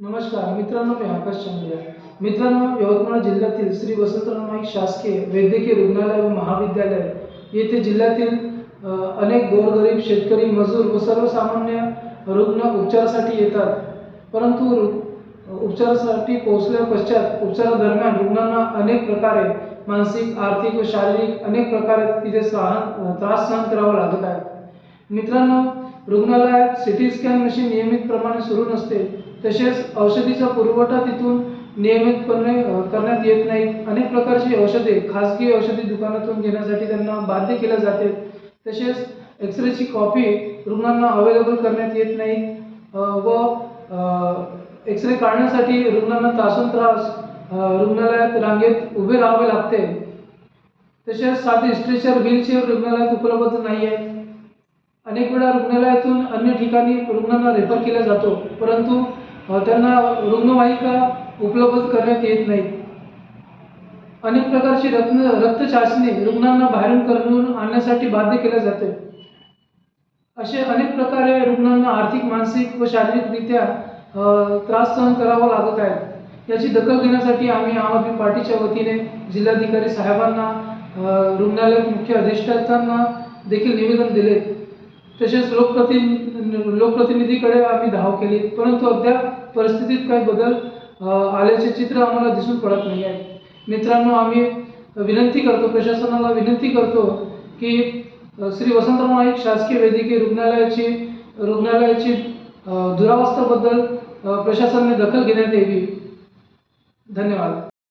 नमस्कार मित्रांनो मी आकाश चांगल्या मित्रांनो यवतमाळ जिल्ह्यातील श्री वसंतराव नाईक शासकीय वैद्यकीय रुग्णालय व महाविद्यालय येथे जिल्ह्यातील अनेक गोरगरीब शेतकरी मजूर व सर्वसामान्य रुग्ण उपचारासाठी येतात. परंतु उपचारासाठी पोहोचल्या पश्चात उपचारादरम्यान रुग्णांना अनेक प्रकारे मानसिक आर्थिक व शारीरिक अनेक प्रकारे तिथे सहन त्रास सहन करावा लागत आहे. मित्रांनो रुग्णालयात सिटी स्कॅन मशीन नियमितप्रमाणे सुरू नसते. तसेच औषधीचा पुरवठा तिथून नियमितपणे करण्यात येत नाही. अनेक प्रकारची औषधे खाजगी औषधी दुकानातून घेण्यासाठी त्यांना बाध्य केले जाते. तसेच एक्सरेची कॉपी रुग्णांना अवेलेबल करण्यात येत नाही. व एक्सरे काढण्यासाठी रुग्णांना तासून त्रास रुग्णालयात रांगेत उभे राहावे लागते. तसेच साधी स्ट्रेचर व्हीलचेअर रुग्णालयात उपलब्ध नाही आहे अनेक वेळा रुग्णालयातून अन्य ठिकाणी रुग्णांना रेफर केला जातो. परंतु त्यांना रुग्णवाहिका उपलब्ध करण्यात येत नाही अनेक प्रकारची रत्न रक्तचाचणी रुग्णांना बाहेरून करून आणण्यासाठी बाध्य केले जाते. असे अनेक प्रकारे रुग्णांना आर्थिक मानसिक व शारीरिकरित्या त्रास सहन करावा लागत आहे. याची दखल घेण्यासाठी आम्ही आम आदमी पार्टीच्या वतीने जिल्हाधिकारी साहेबांना रुग्णालयात रुग्णालय मुख्य अधिष्ठातांना देखील निवेदन दिले. तसेच लोकप्रतिनि लोकप्रतिनिधीकडे आम्ही धाव केली. परंतु अद्याप परिस्थितीत काही बदल आल्याचे चित्र आम्हाला दिसून पडत नाही आहे. मित्रांनो आम्ही विनंती करतो प्रशासनाला विनंती करतो की श्री वसंतराव नाईक शासकीय वैद्यकीय रुग्णालयाची रुग्णालयाची दुरावस्थेबद्दल प्रशासनाने दखल घेण्यात यावी. धन्यवाद.